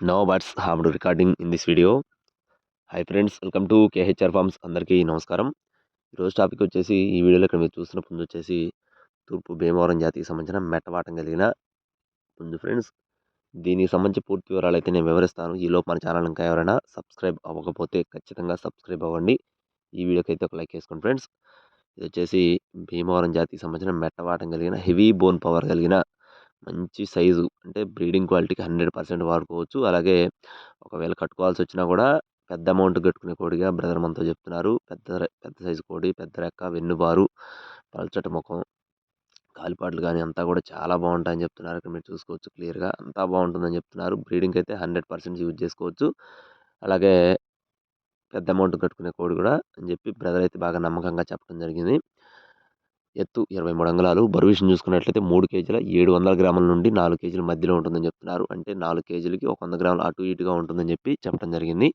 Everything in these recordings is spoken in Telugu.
No birds harmed recording in this video hi friends welcome to KHR farms అందరికీ నమస్కారం. ఈరోజు టాపిక్ వచ్చేసి ఈ వీడియోలో ఇక్కడ మీరు చూస్తున్న పుంజు వచ్చేసి తూర్పు భీమవరం జాతికి సంబంధించిన మెట్టవాటం కలిగిన పుంజు ఫ్రెండ్స్ దీనికి సంబంధించి పూర్తి వివరాలు అయితే నేను వివరిస్తాను. ఈలోపు మన ఛానల్ ఇంకా ఎవరైనా సబ్స్క్రైబ్ అవ్వకపోతే ఖచ్చితంగా సబ్స్క్రైబ్ అవ్వండి. ఈ వీడియోకి అయితే ఒక లైక్ వేసుకోండి ఫ్రెండ్స్ ఇది వచ్చేసి భీమవరం జాతికి సంబంధించిన మెట్టవాటం కలిగిన హెవీ బోన్ పవర్ కలిగిన మంచి సైజు అంటే బ్రీడింగ్ క్వాలిటీకి హండ్రెడ్ పర్సెంట్ వాడుకోవచ్చు. అలాగే ఒకవేళ కట్టుకోవాల్సి వచ్చినా కూడా పెద్ద అమౌంట్ కట్టుకునే కోడిగా బ్రదర్ మనతో చెప్తున్నారు. పెద్ద రె- పెద్ద సైజు కోడి పెద్ద రెక్క వెన్నుబారు పల్చటి ముఖం కాలిపాట్లు కానీ అంతా కూడా చాలా బాగుంటాయని చెప్తున్నారు. ఇక్కడ మీరు చూసుకోవచ్చు క్లియర్గా అంతా బాగుంటుందని చెప్తున్నారు. బ్రీడింగ్ అయితే హండ్రెడ్ పర్సెంట్ యూజ్ చేసుకోవచ్చు. అలాగే పెద్ద అమౌంట్ కట్టుకునే కోడి కూడా అని చెప్పి బ్రదర్ అయితే బాగా నమ్మకంగా చెప్పడం జరిగింది. ఎత్తు ఇరవై మూడు అంగుళాలు. బరువు విషయం చూసుకున్నట్లయితే మూడు కేజీల ఏడు వందల గ్రాముల నుండి నాలుగు కేజీల మధ్యలో ఉంటుందని చెప్తున్నారు. అంటే నాలుగు కేజీలకి ఒక వంద గ్రాములు అటు ఇటుగా ఉంటుందని చెప్పి చెప్పడం జరిగింది.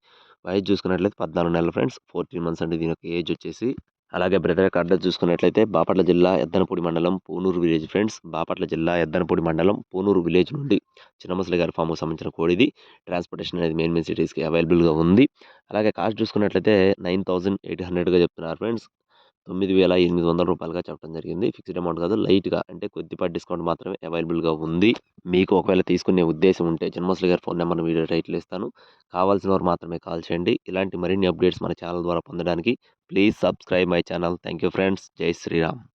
వయసు చూసుకున్నట్లయితే పద్నాలుగు నెలల ఫ్రెండ్స్ ఫోర్టీన్ మంత్స్ అంటే దీని యొక్క ఏజ్ వచ్చేసి. అలాగే బ్రదర్ యొక్క అడ్రస్ చూసుకున్నట్లయితే బాపట్ల జిల్లా ఎద్దనపూడి మండలం పూనూరు విలేజ్ ఫ్రెండ్స్. బాపట్ల జిల్లా ఎద్దనపూడి మండలం పూనూరు విలేజ్ నుండి చిన్నమసలి గారి ఫామ్కు సంబంధించిన కోడిది ట్రాన్స్పోర్టేషన్ అనేది మెయిన్ మెయిన్ సిటీస్కి అవైలబుల్గా ఉంది. అలాగే కాస్ట్ చూసుకున్నట్లయితే నైన్ థౌసండ్ ఎయిట్ హండ్రెడ్గా చెప్తున్నారు ఫ్రెండ్స్. తొమ్మిది వేల ఎనిమిది వందల రూపాయలుగా చెప్పడం జరిగింది. ఫిక్స్డ్ అమౌంట్ కాదు లైట్గా. అంటే కొద్దిపాటి డిస్కౌంట్ మాత్రమే అవైలబుల్గా ఉంది. మీకు ఒకవేళ తీసుకునే ఉద్దేశం ఉంటే జన్మశ్రీ గారి ఫోన్ నెంబర్ వీడియో టైటిల్ ఇస్తాను. కావాల్సిన వారు మాత్రమే కాల్ చేయండి. ఇలాంటి మరిన్ని అప్డేట్స్ మన ఛానల్ ద్వారా పొందడానికి please subscribe my channel. Thank you friends. Jai Shriram.